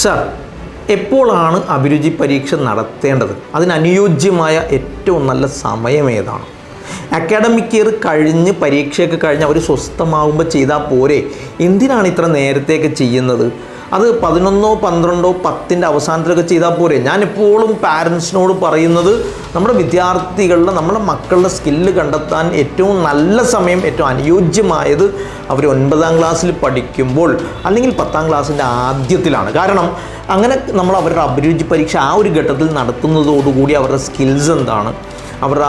Sir എപ്പോഴാണ് അഭിരുചി പരീക്ഷ നടത്തേണ്ടത്? അതിനനുയോജ്യമായ ഏറ്റവും നല്ല സമയം ഏതാണ്? അക്കാഡമിക് ഇയർ കഴിഞ്ഞ് പരീക്ഷയൊക്കെ കഴിഞ്ഞ് അവർ സ്വസ്ഥമാകുമ്പോൾ ചെയ്താൽ പോരെ. എന്തിനാണ് ഇത്ര നേരത്തെയൊക്കെ ചെയ്യുന്നത്? അത് പതിനൊന്നോ പന്ത്രണ്ടോ പത്തിന്റെ അവസാനത്തിലൊക്കെ ചെയ്താൽ പോരെ. ഞാൻ എപ്പോഴും പാരൻസിനോട് പറയുന്നത് നമ്മുടെ വിദ്യാർത്ഥികളുടെ നമ്മുടെ മക്കളുടെ സ്കില്ല് കണ്ടെത്താൻ ഏറ്റവും നല്ല സമയം ഏറ്റവും അനുയോജ്യമായത് അവർ ഒൻപതാം ക്ലാസ്സിൽ പഠിക്കുമ്പോൾ അല്ലെങ്കിൽ പത്താം ക്ലാസ്സിന്റെ ആദ്യത്തിലാണ്. കാരണം അങ്ങനെ നമ്മൾ അവരുടെ അഭിരുചി പരീക്ഷ ആ ഒരു ഘട്ടത്തിൽ നടത്തുന്നതോടുകൂടി അവരുടെ സ്കിൽസ് എന്താണ്? അവരുടെ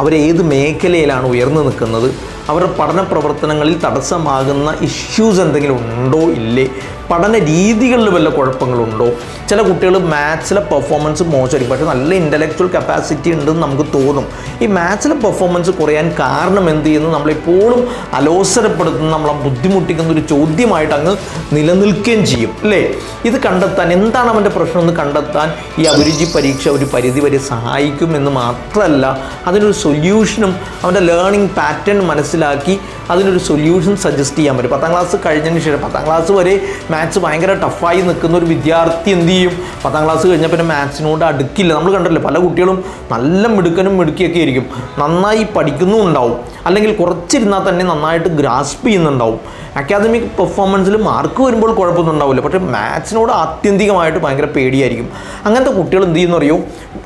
അവരേത് മേഖലയിലാണ് ഉയർന്നു നിൽക്കുന്നത്? അവരുടെ പഠന പ്രവർത്തനങ്ങളിൽ തടസ്സമാകുന്ന ഇഷ്യൂസ് എന്തെങ്കിലും ഉണ്ടോ? ഇല്ലേ? പഠന രീതികളിൽ വല്ല കുഴപ്പങ്ങളുണ്ടോ? ചില കുട്ടികൾ മാത്സിലെ പെർഫോമൻസ് മോശമായിരിക്കും. പക്ഷേ നല്ല ഇന്റലക്ച്വൽ കപ്പാസിറ്റി ഉണ്ടെന്ന് നമുക്ക് തോന്നും. ഈ മാത്സിലെ പെർഫോമൻസ് കുറയാൻ കാരണം എന്ത് ചെയ്യുന്നു? നമ്മളെപ്പോഴും അലോസരപ്പെടുത്തുന്ന നമ്മളെ ബുദ്ധിമുട്ടിക്കുന്ന ഒരു ചോദ്യമായിട്ട് അങ്ങ് നിലനിൽക്കുകയും ചെയ്യും. അല്ലേ ഇത് കണ്ടെത്താൻ എന്താണ് അവന്റെ പ്രശ്നം എന്ന് കണ്ടെത്താൻ ഈ അഭിരുചി പരീക്ഷ ഒരു പരിധി വരെ സഹായിക്കുമെന്ന് മാത്രമല്ല അതിനൊരു സൊല്യൂഷനും അവന്റെ ലേണിംഗ് പാറ്റേൺ മനസ്സിലാക്കി അതിനൊരു സൊല്യൂഷൻ സജസ്റ്റ് ചെയ്യാൻ പറ്റും. പത്താം ക്ലാസ് കഴിഞ്ഞതിന് ശേഷം പത്താം ക്ലാസ് വരെ മാത്സ് ഭയങ്കര ടഫായി നിൽക്കുന്ന ഒരു വിദ്യാർത്ഥി എന്ത് ചെയ്യും? പത്താം ക്ലാസ് കഴിഞ്ഞാൽ പിന്നെ മാത്സിനോട് അടുക്കില്ല. നമ്മൾ കണ്ടല്ലോ പല കുട്ടികളും നല്ല മിടുക്കനും മിടുക്കിയൊക്കെ ആയിരിക്കും. നന്നായി പഠിക്കുന്നുണ്ടാവും. അല്ലെങ്കിൽ കുറച്ചിരുന്നാൽ തന്നെ നന്നായിട്ട് ഗ്രാസ്പ് ചെയ്യുന്നുണ്ടാവും. അക്കാദമിക് പെർഫോമൻസിൽ മാർക്ക് വരുമ്പോൾ കുഴപ്പമൊന്നും ഉണ്ടാവില്ല. പക്ഷേ മാത്സിനോട് ആത്യന്തികമായിട്ട് ഭയങ്കര പേടിയായിരിക്കും. അങ്ങനത്തെ കുട്ടികൾ എന്ത് ചെയ്യുന്നറിയോ?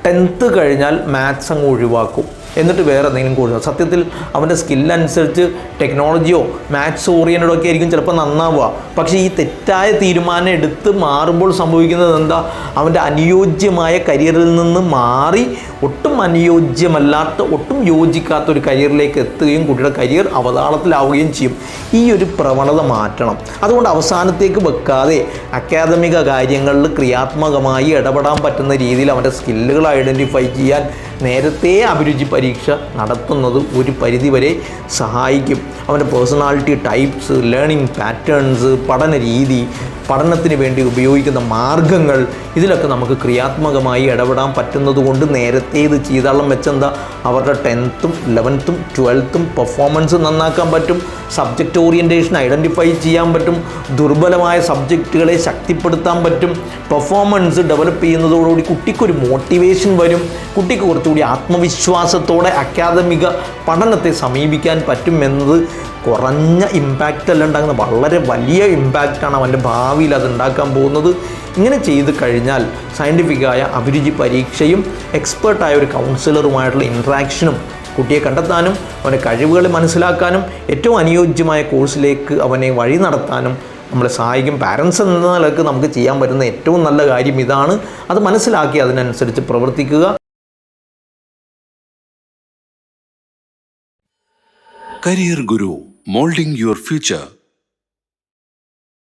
ടെൻത്ത് കഴിഞ്ഞാൽ മാത്സ് അങ്ങ് ഒഴിവാക്കും. എന്നിട്ട് വേറെ എന്തെങ്കിലും കോഴ്സ് സത്യത്തിൽ അവന്റെ സ്കില്ലനുസരിച്ച് ടെക്നോളജിയോ മാത്സ് ഓറിയന്റഡോ ഒക്കെ ആയിരിക്കും ചിലപ്പോൾ നന്നാവുക. പക്ഷേ ഈ തെറ്റായ തീരുമാനം എടുത്ത് മാറുമ്പോൾ സംഭവിക്കുന്നത് എന്താ? അവന്റെ അനുയോജ്യമായ കരിയറിൽ നിന്ന് മാറി ഒട്ടും അനുയോജ്യമല്ലാത്ത ഒട്ടും യോജിക്കാത്ത ഒരു കരിയറിലേക്ക് എത്തുകയും കുട്ടിയുടെ കരിയർ അവതാളത്തിലാവുകയും ചെയ്യും. ഈ ഒരു പ്രവണത മാറ്റണം. അതുകൊണ്ട് അവസാനത്തേക്ക് വെക്കാതെ അക്കാദമിക കാര്യങ്ങളിൽ ക്രിയാത്മകമായി ഇടപെടാൻ പറ്റുന്ന രീതിയിൽ അവന്റെ സ്കില്ലുകൾ ഐഡന്റിഫൈ ചെയ്യാൻ നേരത്തെ അഭിരുചി പരീക്ഷ നടത്തുന്നത് ഒരു പരിധിവരെ സഹായിക്കും. അവന്റെ പേഴ്സണാലിറ്റി ടൈപ്സ് ലേണിംഗ് പാറ്റേൺസ് പഠന രീതി പഠനത്തിന് വേണ്ടി ഉപയോഗിക്കുന്ന മാർഗങ്ങൾ ഇതിലൊക്കെ നമുക്ക് ക്രിയാത്മകമായി ഇടപെടാൻ പറ്റുന്നത് കൊണ്ട് നേരത്തെ ഇത് ചെയ്താളം വെച്ചെന്താ? അവരുടെ ടെൻത്തും ലെവൻത്തും ട്വൽത്തും പെർഫോമൻസ് നന്നാക്കാൻ പറ്റും. സബ്ജക്റ്റ് ഓറിയന്റേഷൻ ഐഡന്റിഫൈ ചെയ്യാൻ പറ്റും. ദുർബലമായ സബ്ജക്റ്റുകളെ ശക്തിപ്പെടുത്താൻ പറ്റും. പെർഫോമൻസ് ഡെവലപ്പ് ചെയ്യുന്നതോടുകൂടി കുട്ടിക്കൊരു മോട്ടിവേഷൻ വരും. കുട്ടിക്ക് കുറച്ചുകൂടി ആത്മവിശ്വാസത്തോടെ അക്കാദമിക പഠനത്തെ സമീപിക്കാൻ പറ്റും എന്നത് കുറഞ്ഞ ഇമ്പാക്റ്റ് അല്ല ഉണ്ടാകുന്നത്. വളരെ വലിയ ഇമ്പാക്റ്റാണ് അവന്റെ ഭാവിയിൽ അത് ഉണ്ടാക്കാൻ പോകുന്നത്. ഇങ്ങനെ ചെയ്ത് കഴിഞ്ഞാൽ സയന്റിഫിക്കായ അഭിരുചി പരീക്ഷയും എക്സ്പേർട്ടായ ഒരു കൗൺസിലറുമായിട്ടുള്ള ഇൻട്രാക്ഷനും കുട്ടിയെ കണ്ടെത്താനും അവന്റെ കഴിവുകൾ മനസ്സിലാക്കാനും ഏറ്റവും അനുയോജ്യമായ കോഴ്സിലേക്ക് അവനെ വഴി നടത്താനും നമ്മളെ സഹായിക്കും. പാരൻസ് എന്ന നിലയ്ക്ക് നമുക്ക് ചെയ്യാൻ പറ്റുന്ന ഏറ്റവും നല്ല കാര്യം ഇതാണ്. അത് മനസ്സിലാക്കി അതിനനുസരിച്ച് പ്രവർത്തിക്കുക. Career Guru, molding your future.